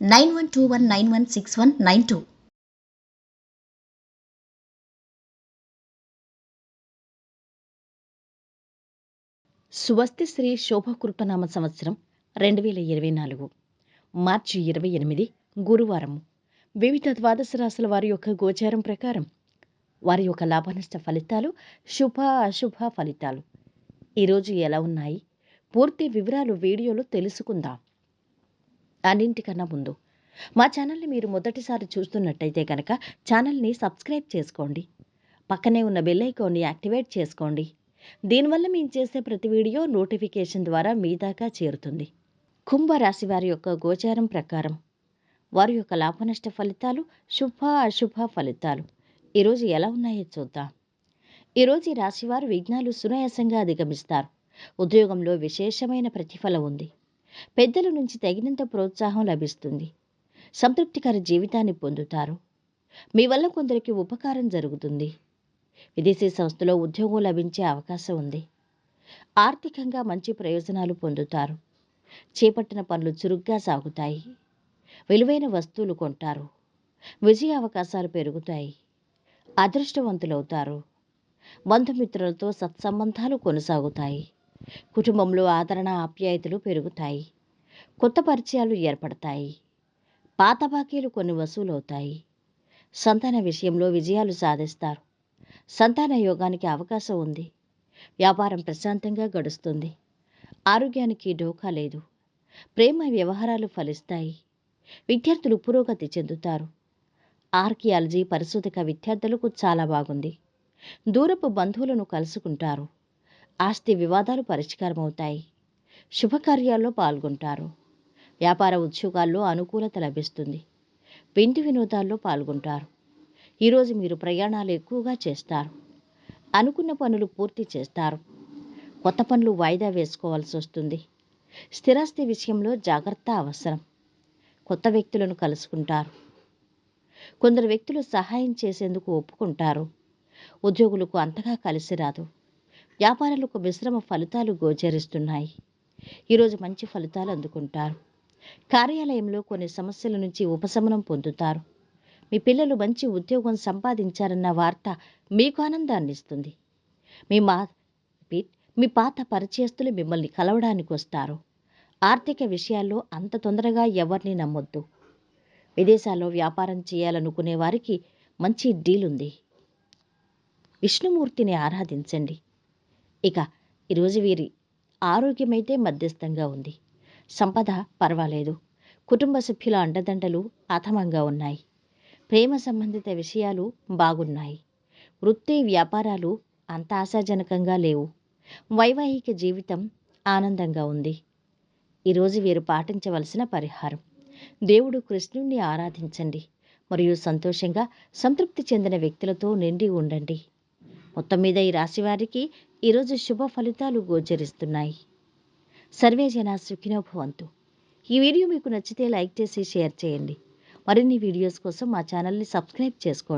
nine one two one nine one six one nine two. స్వస్తి శ్రీ శోభకృపనామ సంవత్సరం రెండు వేల ఇరవై నాలుగు మార్చి ఇరవై ఎనిమిది గురువారం. వివిధ ద్వాదశ రాశుల వారి యొక్క గోచారం ప్రకారం వారి యొక్క లాభనష్ట ఫలితాలు శుభ అశుభ ఫలితాలు. ఈరోజు ఎలా ఉన్నాయి? పూర్తి వివరాలు వీడియోలో తెలుసుకుందాం. అన్నింటికన్నా ముందు. మా ఛానల్ని మీరు మొదటిసారి చూస్తున్నట్టయితే కనుక ఛానల్ని సబ్స్క్రైబ్ చేసుకోండి. పక్కనే ఉన్న బెల్ ఐకాన్ని యాక్టివేట్ చేసుకోండి. దీనివల్ల మేము చేసే ప్రతి వీడియో నోటిఫికేషన్ ద్వారా మీ దాకా చేరుతుంది. కుంభరాశి వారి యొక్క గోచారం ప్రకారం వారి యొక్క లాభనష్ట ఫలితాలు శుభ అశుభ ఫలితాలు. ఈరోజు ఎలా ఉన్నాయో చూద్దాం. ఈరోజు ఈ రాశివారు విఘ్నాలు సునాయాసంగా అధిగమిస్తారు. ఉద్యోగంలో విశేషమైన ప్రతిఫలం ఉంది. పెద్దల నుంచి తగినంత ప్రోత్సాహం లభిస్తుంది. సంతృప్తికర జీవితాన్ని పొందుతారు. మీ వల్ల కొందరికి ఉపకారం జరుగుతుంది. విదేశీ సంస్థలో ఉద్యోగం లభించే అవకాశం ఉంది. ఆర్థికంగా మంచి ప్రయోజనాలు పొందుతారు. చేపట్టిన పనులు చురుగ్గా సాగుతాయి. విలువైన వస్తువులు కొంటారు. విజయ అవకాశాలు పెరుగుతాయి. అదృష్టవంతులవుతారు. బంధుమిత్రులతో సత్సంబంధాలు కొనసాగుతాయి. కుటుంబంలో ఆదరణ ఆప్యాయతలు పెరుగుతాయి. కొత్త పరిచయాలు ఏర్పడతాయి. పాత బాకీలు కొన్ని వసూలవుతాయి. సంతాన విషయంలో విజయాలు సాధిస్తారు. సంతాన యోగానికి అవకాశం ఉంది. వ్యాపారం ప్రశాంతంగా గడుస్తుంది. ఆరోగ్యానికి డోకా లేదు. ప్రేమ వ్యవహారాలు ఫలిస్తాయి. విద్యార్థులు పురోగతి చెందుతారు. ఆర్కియాలజీ పరిశోధక విద్యార్థులకు చాలా బాగుంది. దూరపు బంధువులను కలుసుకుంటారు. ఆస్తి వివాదాలు పరిష్కారమవుతాయి. శుభకార్యాల్లో పాల్గొంటారు. వ్యాపార ఉద్యోగాల్లో అనుకూలత లభిస్తుంది. వింటి వినోదాల్లో పాల్గొంటారు. ఈరోజు మీరు ప్రయాణాలు ఎక్కువగా చేస్తారు. అనుకున్న పనులు పూర్తి చేస్తారు. కొత్త పనులు వాయిదా వేసుకోవాల్సి వస్తుంది. స్థిరాస్తి విషయంలో జాగ్రత్త అవసరం. కొత్త వ్యక్తులను కలుసుకుంటారు. కొందరు వ్యక్తులు సహాయం చేసేందుకు ఒప్పుకుంటారు. ఉద్యోగులకు అంతగా కలిసి రాదు. వ్యాపారులకు మిశ్రమ ఫలితాలు గోచరిస్తున్నాయి. ఈరోజు మంచి ఫలితాలు అందుకుంటారు. కార్యాలయంలో కొన్ని సమస్యల నుంచి ఉపశమనం పొందుతారు. మీ పిల్లలు మంచి ఉద్యోగం సంపాదించారన్న వార్త మీకు ఆనందాన్ని ఇస్తుంది. మీ మా మీ పాత పరిచయస్తులు మిమ్మల్ని కలవడానికి వస్తారు. ఆర్థిక విషయాల్లో అంత తొందరగా ఎవరిని నమ్మొద్దు. విదేశాల్లో వ్యాపారం చేయాలనుకునే వారికి మంచి డీల్ ఉంది. విష్ణుమూర్తిని ఆరాధించండి. ఇక ఈరోజు వీరి ఆరోగ్యమైతే మధ్యస్థంగా ఉంది. సంపద పర్వాలేదు. కుటుంబ సభ్యుల అండదండలు అథమంగా ఉన్నాయి. ప్రేమ సంబంధిత విషయాలు బాగున్నాయి. వృత్తి వ్యాపారాలు అంత ఆశాజనకంగా లేవు. వైవాహిక జీవితం ఆనందంగా ఉంది. ఈరోజు వీరు పాటించవలసిన పరిహారం. దేవుడు కృష్ణుణ్ణి ఆరాధించండి. మరియు సంతోషంగా సంతృప్తి చెందిన వ్యక్తులతో నిండి ఉండండి. మొత్తం మీద ఈ రాశివారికి ఈరోజు శుభ ఫలితాలు గోచరిస్తున్నాయి. సర్వే జన సుఖినో భవంతు. ఈ వీడియో మీకు నచ్చితే లైక్ చేసి షేర్ చేయండి. మరిన్ని వీడియోస్ కోసం మా ఛానల్ని సబ్స్క్రైబ్ చేసుకోండి.